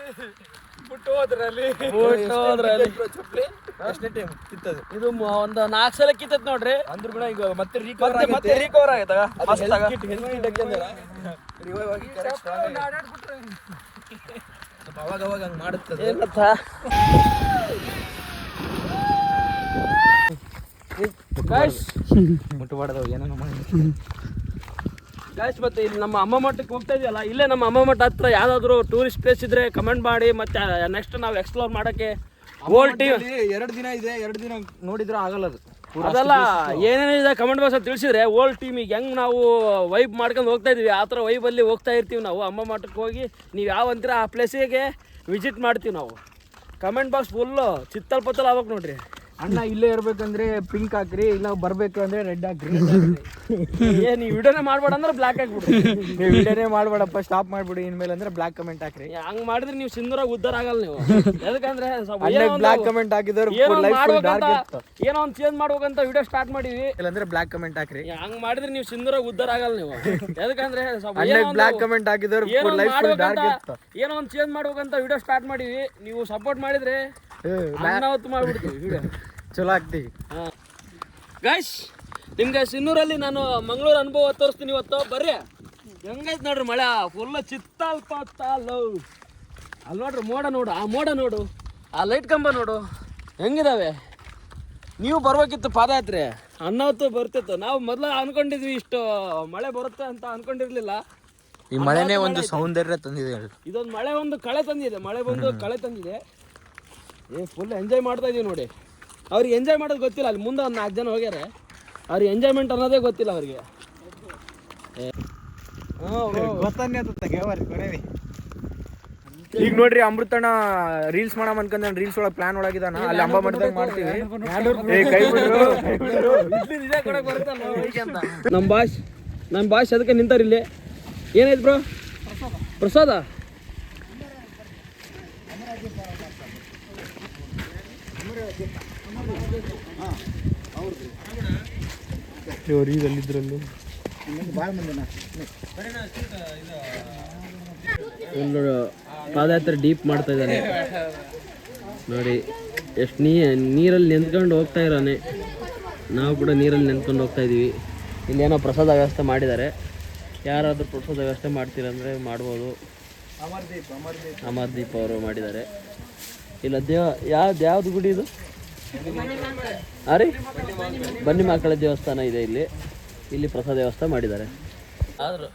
Speaker 2: ಬಿಟ್ಟೋದ್ರಲ್ಲಿ
Speaker 1: ಬಿಟ್ಟೋದ್ರಲ್ಲಿ.
Speaker 2: ಚಪ್ಪಲಿ ಎಷ್ಟನೇ ಟೈಮ್ ಕಿತ್ತದು
Speaker 1: ಇದು ಒಂದು ನಾಲ್ಕು ಸಲ ಕಿತ್ತತ್ ನೋಡ್ರಿ.
Speaker 2: ಅಂದ್ರು ಕೂಡ ಈಗ ಮತ್ತೆ ರೀಕವರ್
Speaker 1: ಮತ್ತೆ ಮತ್ತೆ ರಿಕವರ್ ಆಗೈತಾಗ ಮಸ್ತಾಗ
Speaker 2: ರಿವೈವ್ ಆಗಿ? correct strong ಆಗಿ. ಅವಾಗ ಅವಾಗ ಹಂಗ್ ಮಾಡುತ್ತದೆ? ಮುಟ್ಟಬಾರ್ದವು ಏನೇನೋ ಮಾಡಿ.
Speaker 1: ಗಾಯ್ಸ್ ಮತ್ತೆ ಇಲ್ಲಿ ನಮ್ಮ ಅಮ್ಮ ಮಠಕ್ಕೆ ಹೋಗ್ತಾ ಇದೆಯಲ್ಲ ಇಲ್ಲೇ ನಮ್ಮ ಅಮ್ಮ ಮಠ ಹತ್ರ ಯಾವ್ದಾದ್ರು ಟೂರಿಸ್ಟ್ ಪ್ಲೇಸ್ ಇದ್ರೆ ಕಮೆಂಟ್ ಮಾಡಿ ಮತ್ತೆ ನೆಕ್ಸ್ಟ್ ನಾವು ಎಕ್ಸ್ಪ್ಲೋರ್ ಮಾಡಕ್ಕೆ
Speaker 2: ಎರಡು ದಿನ ಇದೆ ಎರಡು ದಿನ ನೋಡಿದ್ರೆ ಆಗಲ್ಲ ಅದು.
Speaker 1: ಅದಲ್ಲ ಏನೇನಿದೆ ಕಮೆಂಟ್ ಬಾಕ್ಸ್ ತಿಳಿಸಿದ್ರೆ ಓಲ್ಡ್ ಟೀಮಿಗೆ ಹೆಂಗ್ ನಾವು ವೈಬ್ ಮಾಡ್ಕೊಂಡು ಹೋಗ್ತಾ ಇದೀವಿ ಆ ಥರ ವೈಬಲ್ಲಿ ಹೋಗ್ತಾ ಇರ್ತೀವಿ ನಾವು. ಅಮ್ಮ ಮಠಕ್ಕೆ ಹೋಗಿ ನೀವು ಯಾವ ಅಂತೀರ ಆ ಪ್ಲೇಸಿಗೆ ವಿಸಿಟ್ ಮಾಡ್ತೀವಿ ನಾವು. ಕಮೆಂಟ್ ಬಾಕ್ಸ್ ಫುಲ್ಲು ಚಿತ್ತಲ್ ಪತ್ತಲ್ ಆಗ್ಬೇಕು ನೋಡ್ರಿ.
Speaker 2: ಅಣ್ಣ ಇಲ್ಲೇ ಇರ್ಬೇಕಂದ್ರೆ ಪಿಂಕ್ ಹಾಕ್ರಿ ಇಲ್ಲ ಬರ್ಬೇಕು ಅಂದ್ರೆ ರೆಡ್ ಹಾಕ್ರಿ.
Speaker 1: ಏ ನೀವು ವಿಡಿಯೋನೇ ಮಾಡ್ಬೇಡ ಅಂದ್ರೆ ಬ್ಲಾಕ್ ಹಾಕ್ಬಿಡಿ
Speaker 2: ನೀವು ವಿಡಿಯೋನೇ ಮಾಡ್ಬೇಡಪ್ಪ ಸ್ಟಾಪ್ ಮಾಡ್ಬಿಡಿ. ಇನ್ಮೇಲೆ ಅಂದ್ರೆ ಬ್ಲಾಕ್ ಕಮೆಂಟ್ ಹಾಕ್ರಿ.
Speaker 1: ಹಂಗ್ ಮಾಡಿದ್ರೆ ನೀವು ಸಿಂಧೂರಾಗ ಉದ್ದಾರ ಆಗಲ್ಲ ನೀವು. ಯಾಕಂದ್ರೆ
Speaker 2: ಬ್ಲಾಕ್ ಕಮೆಂಟ್ ಹಾಕಿದ್ರೆ
Speaker 1: ಏನೋ ಒಂದ್ ಚೇಂಜ್ ಮಾಡ್ಬೇಕಂತ ವಿಡಿಯೋ ಸ್ಟಾರ್ಟ್ ಮಾಡಿವಿ
Speaker 2: ಇಲ್ಲಾಂದ್ರೆ ಬ್ಲಾಕ್ ಕಮೆಂಟ್ ಹಾಕ್ರಿ.
Speaker 1: ಹಂಗ್ ಮಾಡಿದ್ರೆ ನೀವು ಸಿಂಧೂರಾಗ ಉದ್ದಾರ ಆಗಲ್ಲ ನೀವು. ಯಾಕಂದ್ರೆ
Speaker 2: ಬ್ಲಾಕ್ ಕಮೆಂಟ್ ಹಾಕಿದ್ರೆ
Speaker 1: ಏನೋ ಒಂದು ಚೇಂಜ್ ಮಾಡ್ಬೇಕಂತ ವಿಡಿಯೋ ಸ್ಟಾರ್ಟ್ ಮಾಡಿವಿ ನೀವು ಸಪೋರ್ಟ್ ಮಾಡಿದ್ರೆ ಅನಾವತ್ತು ಮಾಡ್ಬಿಡ್ತೀವಿ ವಿಡಿಯೋ *laughs*
Speaker 2: ಚಲೋ ಆಗ್ತೀವಿ
Speaker 1: ಗೈಸ್ ನಿಮ್ಗೆ ಸಿನ್ನೂರಲ್ಲಿ ನಾನು ಮಂಗಳೂರು ಅನುಭವ ತೋರಿಸ್ತೀನಿ ಇವತ್ತು. ಬರ್ರಿ. ಹೆಂಗೈತ್ ನೋಡ್ರಿ ಮಳೆ? ಫುಲ್ ಚಿತ್ತಾಲ್ ಪಾತಾಲು. ಅಲ್ಲಿ ನೋಡ್ರಿ ಮೋಡ ನೋಡು. ಆ ಮೋಡ ನೋಡು. ಆ ಲೈಟ್ ಕಂಬ ನೋಡು. ಹೆಂಗಿದಾವೆ? ನೀವು ಬರ್ಬೇಕಿತ್ತು ಪಾದಯಾತ್ರೆ. ಅನ್ನವತ್ತು ಬರ್ತಿತ್ತು. ನಾವು ಮೊದಲ ಅನ್ಕೊಂಡಿದ್ವಿ ಇಷ್ಟು ಮಳೆ ಬರುತ್ತೆ ಅಂತ ಅನ್ಕೊಂಡಿರ್ಲಿಲ್ಲ.
Speaker 4: ಈ ಮಳೆನೇ ಒಂದು ಸೌಂದರ್ಯ ತಂದಿದೆ
Speaker 1: ಇದೊಂದು ಮಳೆ ಒಂದು ಕಳೆ ತಂದಿದೆ. ಮಳೆ ಬಂದು ಕಳೆ ತಂದಿದೆ. ಏ ಫುಲ್ ಎಂಜಾಯ್ ಮಾಡ್ತಾ ಇದೀವಿ ನೋಡಿ. ಅವ್ರಿಗೆ ಎಂಜಾಯ್ ಮಾಡೋದು ಗೊತ್ತಿಲ್ಲ ಅಲ್ಲಿ ಮುಂದೆ ಒಂದು ನಾಲ್ಕು ಜನ ಹೋಗ್ಯಾರೆ. ಅವ್ರಿಗೆ ಎಂಜಾಯ್ಮೆಂಟ್ ಅನ್ನೋದೇ ಗೊತ್ತಿಲ್ಲ ಅವ್ರಿಗೆ.
Speaker 2: ಈಗ ನೋಡ್ರಿ ಅಮೃತಣ್ಣ ರೀಲ್ಸ್ ಮಾಡಮ್ ಅನ್ಕೊಂಡ್ ರೀಲ್ಸ್ ಒಳಗೆ ಪ್ಲಾನ್ ಒಳಗಿದಾನ. ಅಲ್ಲಿ ಅಂಬ ಮಠದಾಗ ಮಾಡ್ತೀವಿ. ನಮ್ ಕೈ
Speaker 1: ನಮ್ ಭಾಷ್ ಅದಕ್ಕೆ ನಿಂತಾರ ಇಲ್ಲಿ. ಏನಾಯ್ತು ಬ್ರೋ ಪ್ರಸಾದ. ಒಂದು ಪಾದಯಾತ್ರೆ ಡೀಪ್ ಮಾಡ್ತಾ ಇದ್ದಾನೆ. ನೋಡಿ ಎಷ್ಟು ನೀ ನೀರಲ್ಲಿ ನಿಂತ್ಕೊಂಡು ಹೋಗ್ತಾ ಇರೋನೆ. ನಾವು ಕೂಡ ನೀರಲ್ಲಿ ನಿಂತ್ಕೊಂಡು ಹೋಗ್ತಾ ಇದ್ದೀವಿ. ಇಲ್ಲೇನೋ ಪ್ರಸಾದ ವ್ಯವಸ್ಥೆ ಮಾಡಿದ್ದಾರೆ. ಯಾರಾದರೂ ಪ್ರಸಾದ ವ್ಯವಸ್ಥೆ ಮಾಡ್ತೀರಂದರೆ ಮಾಡ್ಬೋದು. ಅಮರ್ದೀಪ್ ಅವರು ಮಾಡಿದ್ದಾರೆ. ಇಲ್ಲ ದೇವ ಯಾವ್ದು ಯಾವ್ದು ಗುಡಿ ಇದು? ಹಾಂ ರೀ? ಬನ್ನಿ ಮಕ್ಕಳ ದೇವಸ್ಥಾನ ಇದೆ ಇಲ್ಲಿ. ಇಲ್ಲಿ ಪ್ರಸಾದ ವ್ಯವಸ್ಥೆ ಮಾಡಿದ್ದಾರೆ. ಆದರೂ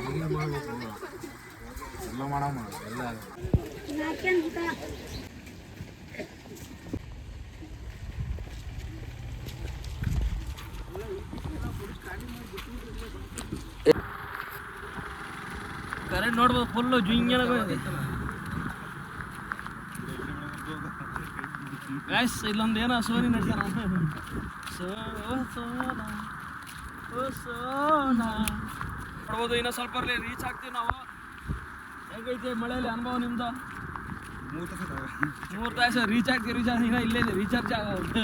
Speaker 1: ಹಾಂ ಕರೆಂಟ್ ನೋಡ್ಬೋದು ಫುಲ್ಲು ಜುಂಗೆಲ್ಲ ಗಾಯ್ಸ್ ಇಲ್ಲೊಂದು ಏನೋ ಸೋನಿ ನಡ್ಸ್ಯಾರ ಸೋ ಸೋನಾ ಓ ಸೋನಾ. ನೋಡ್ಬೋದು ಇನ್ನೂ ಸ್ವಲ್ಪ ರೀಚ್ ಆಗ್ತೀವಿ ನಾವು. ಹೇಗೈತೆ ಮಳೆಯಲ್ಲಿ ಅನುಭವ ನಿಮ್ದು? ಮೂರು ತಾಸು ರೀಚ್ ಆಗ್ತೀವಿ ರೀಚ್ ಆಗಿ ಇಲ್ಲೇ ಇದೆ ರೀಚಾರ್ಜ್ ಆಗೋದು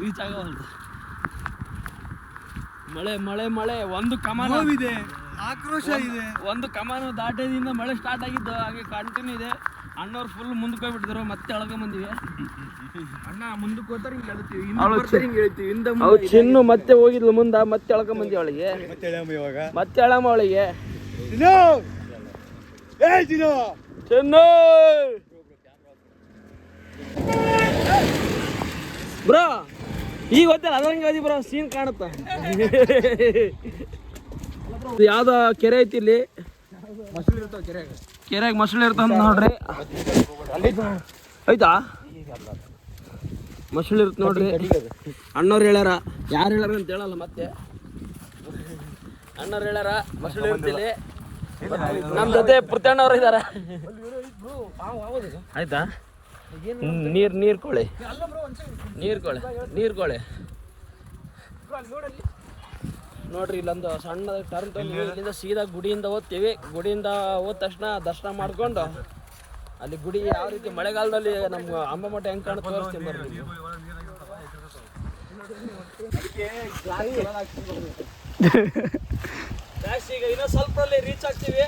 Speaker 1: ರೀಚ್ ಆಗೋದು ಮಳೆ ಮಳೆ ಮಳೆ. ಒಂದು ಕಮಾನ
Speaker 6: ಇದೆ. ಆಕ್ರೋಶ ಇದೆ.
Speaker 1: ಒಂದು ಕಮಾನು ದಾಟದಿಂದ ಮಳೆ ಸ್ಟಾರ್ಟ್ ಆಗಿದ್ದು ಹಾಗೆ ಕಂಟಿನ್ಯೂ ಇದೆ. ಅಣ್ಣವ್ರು ಫುಲ್ ಮುಂದಕ್ಕೆ ಹೋಗ್ಬಿಟ್ಟಿದ್ರು ಮತ್ತೆ ಅಳಗ ಬಂದಿವಿ
Speaker 2: ಅಣ್ಣ ಮುಂದಕ್ಕೆ ಹೋಗ್ತಾರೆ ಹಿಂಗೆ ಹೇಳ್ತೀವಿ
Speaker 1: ಅವ್ಳು
Speaker 2: ಹಿಂದೆ ಹಿಂಗೆ ಹೇಳ್ತೀವಿ. ಹಿಂದೆ
Speaker 1: ಅವು ಚಿನ್ನು ಮತ್ತೆ ಹೋಗಿದ್ಲು ಮುಂದ ಮತ್ತೆ ಎಳ್ಕೊಂಡ್ ಬಂದಿ ಅವಳಿಗೆ.
Speaker 6: ಮತ್ತೆ ಅಳಮ ಇವಾಗ.
Speaker 1: ಮತ್ತೆ ಎಳಮ್ಮ ಅವಳಿಗೆ.
Speaker 6: ಚಿನ್ನು! ಏ ಜಿನೋ
Speaker 1: ಚೆನ್ನು! ಬ್ರೋ ಈಗ ಗೊತ್ತಿಲ್ಲ ಅದ್ರಂಗೆ ಓದಿ ಬ್ರೋ ಸೀನ್ ಕಾಣುತ್ತ? ಯಾವ್ದೋ ಕೆರೆ ಐತಿ ಇಲ್ಲಿ. ಕೆರೆಗೆ ಮಸಳಿ ಇರ್ತಾವ ನೋಡ್ರಿ. ಆಯ್ತಾ ಮಸಳು ಇರುತ್ತೆ ನೋಡ್ರಿ. ಅಣ್ಣವ್ರು ಹೇಳ್ಯಾರ. ಯಾರು ಹೇಳ್ಯಾರ ಅಂತ ಹೇಳಲ್ಲ ಮತ್ತೆ. ಅಣ್ಣವ್ರು ಹೇಳ್ಯಾರ, ಮಸಳು ಇರ್ತಿಲ್ಲಿ ನಮ್ಮ ಜೊತೆ ಪುರ್ತಣ್ಣವ್ರು ಇದಾರ. ಆಯ್ತಾ? ನೀರ್ ನೀರ್ ಕೊಳೆ. ನೀರ್ ಕೊಳೆ ನೀರ್ ಕೊಳೆ. ನೋಡ್ರಿ ಇಲ್ಲೊಂದು ಸಣ್ಣ ಟರ್ನ್ ಇಲ್ಲಿಂದ ಸೀದಾ ಗುಡಿಯಿಂದ ಓದ್ತೀವಿ ಗುಡಿಯಿಂದ ಹೋದ ತಕ್ಷಣ ದರ್ಶನ ಮಾಡ್ಕೊಂಡು ಅಲ್ಲಿ ಗುಡಿ ಯಾವ ರೀತಿ ಮಳೆಗಾಲದಲ್ಲಿ ನಮ್ಮ ಅಮ್ಮ ಮಠ ಹೆಂಗ್ ಕಾಣುತ್ತೆ ತೋರಿಸ್ತೀನಿ ಬರ್ರಿ ನೀವು. Guys, ಈಗ ಇನ್ನೂ ಸ್ವಲ್ಪ ರೀಚ್ ಆಗ್ತೀವಿ.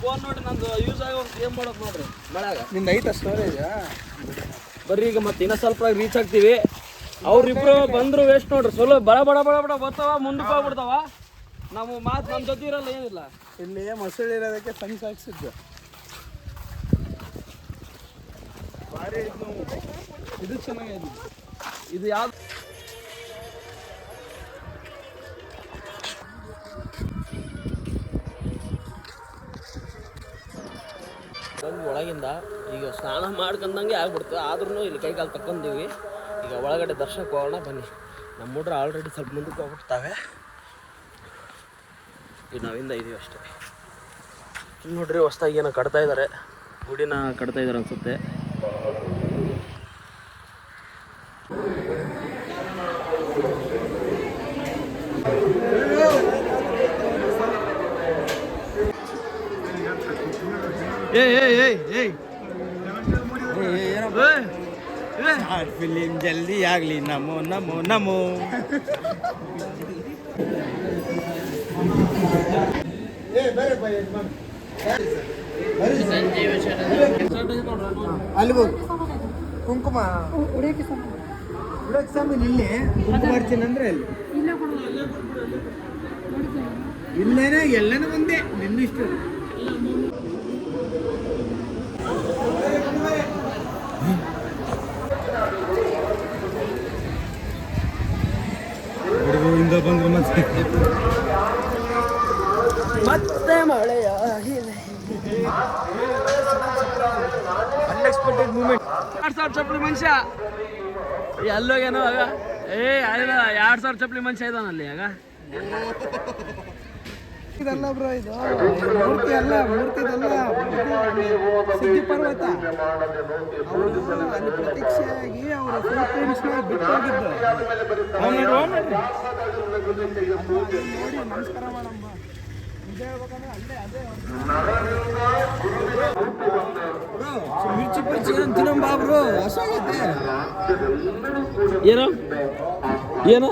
Speaker 1: ಫೋನ್ ನೋಡಿ ನಂದು ಯೂಸ್ ಆಗೋ ಒಂದು ಏನ್ ಮಾಡೋದು ನೋಡ್ರಿ. ಮಳೆಯಾಗ
Speaker 4: ನಿಂದ ಐತ ಸ್ಟೋರೇಜ್
Speaker 1: ಬರ್ರಿ ಈಗ ಮತ್ತೆ ಇನ್ನೂ ಸ್ವಲ್ಪ ರೀಚ್ ಆಗ್ತೀವಿ. ಅವ್ರಿಬ್ರು ಬಂದ್ರು ವೇಸ್ಟ್ ನೋಡ್ರಿ. ಸ್ವಲ್ಪ ಬಡ ಬಡ ಬಡ ಬಡ ಬರ್ತಾವ ಮುಂದಕ್ಕೆ ಹೋಗ್ಬಿಡ್ತಾವ. ನಾವು ಮಾತು ನಮ್ಮ ಜೊತೆ ಇರಲ್ಲ ಏನಿಲ್ಲ.
Speaker 4: ಇಲ್ಲಿ ಮಸೂಳಿ ಇರೋದಕ್ಕೆ ಸಾಕ್ಸಿದ್ದು ಇದು ಚೆನ್ನಾಗಿದೆ.
Speaker 1: ಇದು ಯಾವ್ದು? ಒಳಗಿಂದ ಈಗ ಸ್ನಾನ ಮಾಡ್ಕೊಂಡಂಗೆ ಆಗ್ಬಿಡ್ತು. ಆದ್ರೂ ಇಲ್ಲಿ ಕೈಕಾಲು ಕಾಲು ಈಗ ಒಳಗಡೆ ದರ್ಶನಕ್ಕೆ ಹೋಗೋಣ, ಬನ್ನಿ. ನಮ್ಮ ಹುಡ್ರು ಆಲ್ರೆಡಿ ಸ್ವಲ್ಪ ಮುಂದಕ್ಕೆ ಹೋಗ್ಬಿಡ್ತಾವೆ. ಈಗ ನಾವಿಂದ ಇದೀವಿ ಅಷ್ಟೇ. ನೋಡ್ರಿ ಹೊಸ್ದಾಗಿ ಏನೋ ಕಟ್ತಾ ಇದ್ದಾರೆ ಗುಡಿನ ಕಟ್ತಾ ಇದ್ದಾರೆ ಅನ್ಸುತ್ತೆ.
Speaker 6: ಏಯ್ ಏಯ್ ಏಯ್ ಏಯ್
Speaker 1: ಏ
Speaker 3: ಫಿಲಿಂ ಜಲ್ದಿ ಆಗ್ಲಿ ನಮೋ ನಮೋ ನಮೋ
Speaker 6: ಅಲ್ಲಿ ಹೋಗು ಕುಂಕುಮ ಉಡಕ್ಕೆ ಸ್ವಾಮಿ ಇಲ್ಲಿ ಕುಂಕುಮ ಅರ್ಚನೆ ಅಂದ್ರೆ ಅಲ್ಲಿ ಇಲ್ಲೇನೆ ಎಲ್ಲನೂ ಒಂದೇ ನಿನ್ನ ಇಷ್ಟ ಹುಡುಗರಿಂದ ಬಂದ್ರೆ ಮತ್ತೆ
Speaker 1: ಮಳೆಯ
Speaker 6: ಅನ್ಎಕ್ಸ್ಪೆಕ್ಟೆಡ್ ಮೂಮೆಂಟ್
Speaker 1: ಎರಡು ಸಾವಿರ ಚಪ್ಪಲಿ ಮನುಷ್ಯ. ಎಲ್ಲೋಗೇನೋ ಆಗ. ಏ ಅದ ಎರಡು ಸಾವಿರ ಚಪ್ಪಲಿ ಮನುಷ್ಯ ಇದಾನಲ್ಲಿ ಆಗ.
Speaker 6: ಇದಲ್ಲ ಬ್ರೋ ಇದು. ಮೂರ್ತಿ ಅಲ್ಲ ಮೂರ್ತಿದಲ್ಲ ಸಿದ್ಧಿ ಪರ್ವತ. ಅವರು ಅಲ್ಲಿ ಪ್ರತೀಕ್ಷೆಯಾಗಿ ಅವರು ಫಿಲಿಪೀನ್ಸ್ನ ಬಿಟ್ಟೋಗಿದ್ದು. ನೋಡಿ ನಮಸ್ಕಾರ ಮಾಡಮ್ಮ. ನಿಜ ಹೇಳ್ಬೇಕಂದ್ರೆ ಅಲ್ಲೇ ಅದೇ ಮಿರ್ಚಿ ಹೊಸ ಏನು?
Speaker 1: ಏನು?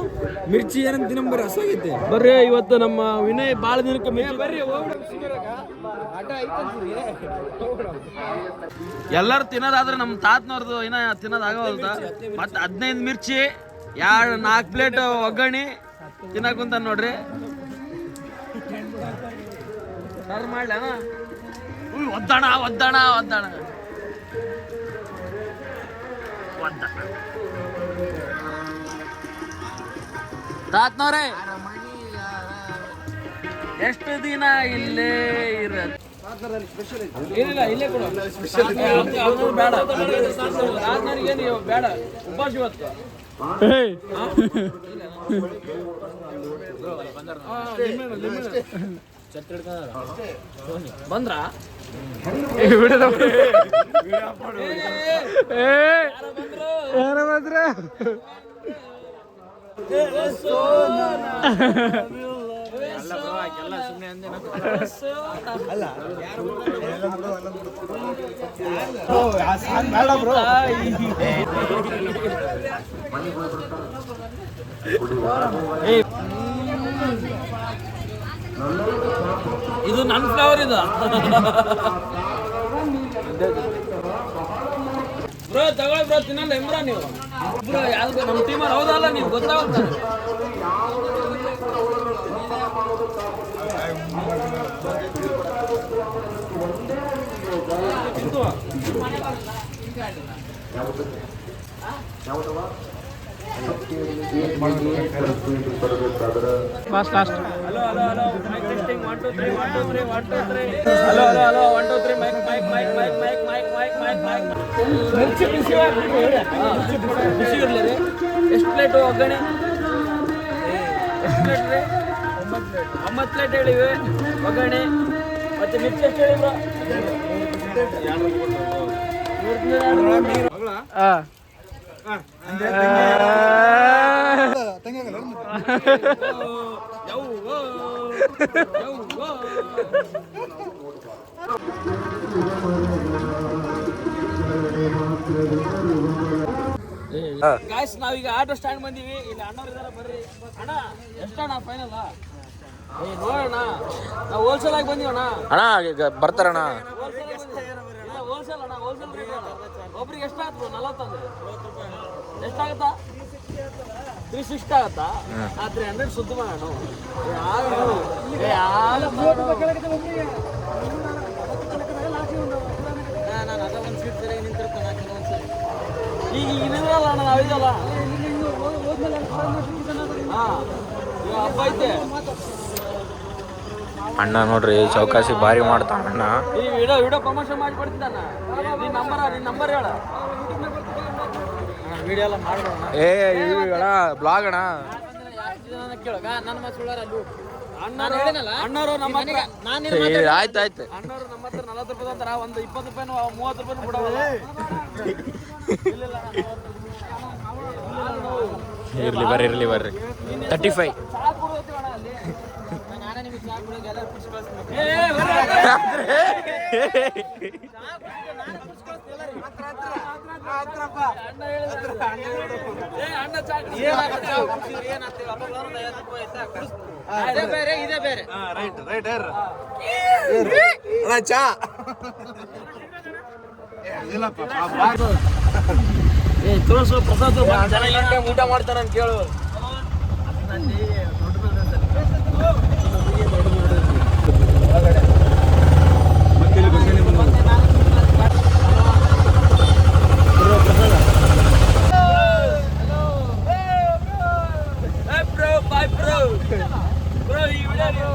Speaker 6: ಮಿರ್ಚಿ ಏನಂತ ತಿನ್ನಂಬರ ಆಗೈತೆ.
Speaker 1: ಬರ್ರಿ ಇವತ್ತು ನಮ್ಮ ವಿನಯ್ ಬಾಳ ದಿನಕ್ಕೆ ಮಿರ್ಚಿ
Speaker 6: ಬರ್ರಿ
Speaker 1: ಎಲ್ಲರೂ ತಿನ್ನೋದಾದ್ರೆ ನಮ್ಮ ತಾತನವ್ರದ್ದು ಇನ್ನ ತಿನ್ನೋದಾಗವಲ್ದ ಮತ್ತೆ ಹದಿನೈದು ಮಿರ್ಚಿ ಎರಡು ನಾಲ್ಕು ಪ್ಲೇಟ್ ಒಗ್ಗರಣೆ ತಿನ್ನಕುಂತ ನೋಡ್ರಿ. ಸರ್ ಒದ್ದಣ ಒದ್ದಣ ಒದ್ದಣ. ಒದ್ದಣ. ತಾತ್ನವ್ರೆ ಎಷ್ಟು ದಿನ ಇಲ್ಲೇ ಇರತ್ತೆ? ಇಲ್ಲ ಇಲ್ಲೇ ಕೊಡು. ಬೇಡ. ರಾಜ್ನವ್ರಿಗೇನು ಬೇಡ. ಉಪವಾಸ ಇವತ್ತು. ಬಂದ್ರ?
Speaker 6: ಯಾರ ಬೇಡ ಬ್ರೋ
Speaker 1: ಇದು ನನ್ನ ಫ್ಲವರ್ ಇದು. ಬ್ರೋ ತಗೊಳ್ಳಿ ಬ್ರೋ ತಿನ್ನಲ್ಲ ಎಂಬ್ರ ನೀವು? ಬ್ರೋ ಯಾವ್ದು ನಮ್ಮ ಟೀಮಲ್ಲಿ ಹೌದಲ್ಲ ನೀವು? ಗೊತ್ತಾಗುತ್ತೆ last last hello hello hello two three one two three one two three hello hello one two three mic mic mic mic mic mic ಮಿರ್ಚಿ ಬಿಸಿ ಬಿಸಿ ಇರಲಿ ರೀ ಎಷ್ಟು ಪ್ಲೇಟು ಒಗ್ಗರಣೆ ಎಷ್ಟು ಪ್ಲೇಟ್ ರೀ ಒಂಬತ್ತು ಪ್ಲೇಟ್ ಹೇಳಿವಿ ಒಗ್ಗರಣೆ ಮತ್ತೆ ಮಿರ್ಚಿ ಎಷ್ಟು ಹೇಳಿದ್ರು ಗಾಯ್ಸ್ ನಾವೀಗ ಆಟೋ ಸ್ಟ್ಯಾಂಡ್ ಬಂದೀವಿ. ಇಲ್ಲಿ ಅಣ್ಣವ್ರು ಇದಾರೆ ಬರ್ರಿ. ಅಣ್ಣ ಎಷ್ಟಣ್ಣ ಫೈನಲ್ ನೋಡೋಣ ನಾವು ಹೋಲ್ಸೇಲ್ ಆಗಿ ಬಂದೀವಣ್ಣ
Speaker 3: ಅಣ್ಣ. ಈಗ ಬರ್ತಾರಣ್ಣ.
Speaker 1: ಹೋಲ್ಸೇಲ್ ಅಣ್ಣ ಹೋಲ್ಸೇಲ್ ರೇಟ್ ಒಬ್ರಿಗೆ ಎಷ್ಟಾಗ್ತದೆ ನಲವತ್ತಂದ್ರೆ ಎಷ್ಟಾಗತ್ತಾ ತ್ರೀ ಸಿಕ್ಸ್ಟಿ ಆಗತ್ತಾ? ಆ ತ್ರೀ ಹಂಡ್ರೆಡ್ ಸುದ್ದಿ ಮಾಡೋಣ. ಈಗ ಅಣ್ಣ ಹಬ್ಬ ಐತೆ.
Speaker 3: ನೋಡ್ರಿ ಚೌಕಾಸಿ ಭಾರಿ ಮಾಡ್ತಾನ ಅಣ್ಣ.
Speaker 1: ಈ ವಿಡಿಯೋ ವಿಡಿಯೋ ಪ್ರಮೋಷನ್ ಮಾಡಿ ಕೊಡ್ತಿದ್ದಾನ ನಿನ್ನ ನಂಬರ್ ನಿನ್ನ ನಂಬರ್ ಹೇಳ. ವಿಡಿಯೋ ಎಲ್ಲ ಮಾಡ್ಬೇಡ
Speaker 3: ಏ ಬ್ಲಾಗ್ ಅಣ್ಣ
Speaker 1: ಕೇಳಗ ನನ್ನ ಸುಳ್ಳಾರ ಅಲ್ಲಿ
Speaker 3: ಆಯ್ತ್ ಆಯ್ತು.
Speaker 1: ಅಣ್ಣರು ನಮ್ಮ ಹತ್ರ ನಲವತ್ತು ರೂಪಾಯಿ ಅಂತಾರ ಒಂದು ಇಪ್ಪತ್ತು ರೂಪಾಯಿ ಮೂವತ್ತು ರೂಪಾಯಿ ಬಿಡವಲ್ಲ
Speaker 3: ಇರ್ಲಿ ಬರ್ರಿ ಇರ್ಲಿ ಬರ್ರಿ. ತರ್ಟಿ ಫೈವ್
Speaker 1: ಏ ತೋರಿಸು ಪ್ರಸಾದ್
Speaker 2: ಊಟ ಮಾಡ್ತಾರ ಕೇಳು
Speaker 1: ಬ್ರೋ ಬಾಯ್ ಬ್ರೋ ಬ್ರೋ ಈ ವಿಡಿಯೋ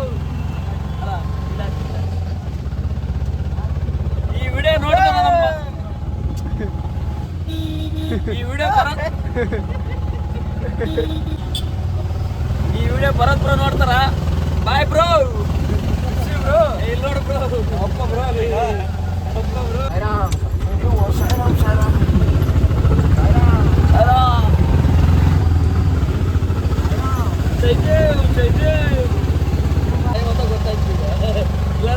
Speaker 1: ಈ ವಿಡಿಯೋ ನೋಡ್ತಾನ ನಮ್ಮ ಈ ವಿಡಿಯೋ ಬರತ್ ಈ ವಿಡಿಯೋ ಭರತ್ ಬ್ರೋ ನೋಡ್ತಾರ ಬಾಯ್ ಬ್ರೋ ಬ್ರೋ ಇಲ್ಲಿ ನೋಡು ಬ್ರೋ ಅಪ್ಪ ಬ್ರೋ ಅಪ್ಪ ಬ್ರೋ ಆರಾಮ್ ಜೈ ದೇವ್ ಜೈ ದೇವ್ ಅಂತ ಗೊತ್ತಾಯ್ತು ಈಗ.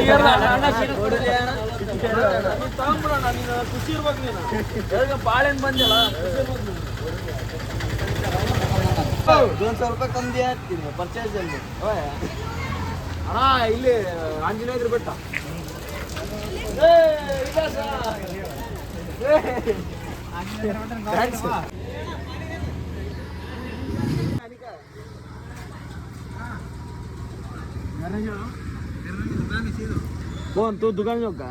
Speaker 1: ಈಗ ಅಣ್ಣ, ಅಣ್ಣ ಸೀರೆ ಕೊಡ್ಲಿ ಅಣ್ಣ. ನೀನ್ ತಗೊಂಬಿಡೋಣ, ನೀನು ಖುಷಿ ಇರ್ಬೇಕು ನೀನು. ಬೆಳಗ್ಗೆ ಬಾಳೆಹಣ್ಣು ಬಂದಿಲ್ಲ ಖುಷಿ ಇರ್ಬೇಕು ನೀನು.
Speaker 2: ಒಂದ್ ಸಾವಿರ ರೂಪಾಯಿ ಕಮ್ಮಿ ಹಾಕ್ತೀನಿ ಪರ್ಚೇಸ್ ಅಲ್ಲಿ ಅಣ್ಣ ಇಲ್ಲಿ ಆಂಜನೇಯದ್ರ ಬೆಟ್ಟ
Speaker 1: ಏ, ವಿಕಾಸ. कौन तू दुकान जो का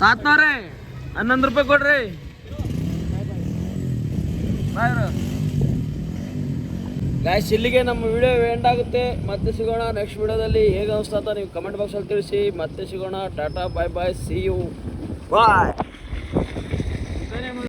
Speaker 1: ತಾತ್ನವ್ರೆ, ಹನ್ನೊಂದು ರೂಪಾಯಿ ಕೊಡ್ರಿ. ಗಾಯ್ಸ್ ಇಲ್ಲಿಗೆ ನಮ್ಮ ವಿಡಿಯೋ ಎಂಡ್ ಆಗುತ್ತೆ. ಮತ್ತೆ ಸಿಗೋಣ ನೆಕ್ಸ್ಟ್ ವಿಡಿಯೋದಲ್ಲಿ ಹೇಗೆ ಅನಿಸ್ತಾ ಅಂತ ನೀವು ಕಮೆಂಟ್ ಬಾಕ್ಸಲ್ಲಿ ತಿಳಿಸಿ. ಮತ್ತೆ ಸಿಗೋಣ. Tata bye bye see you bye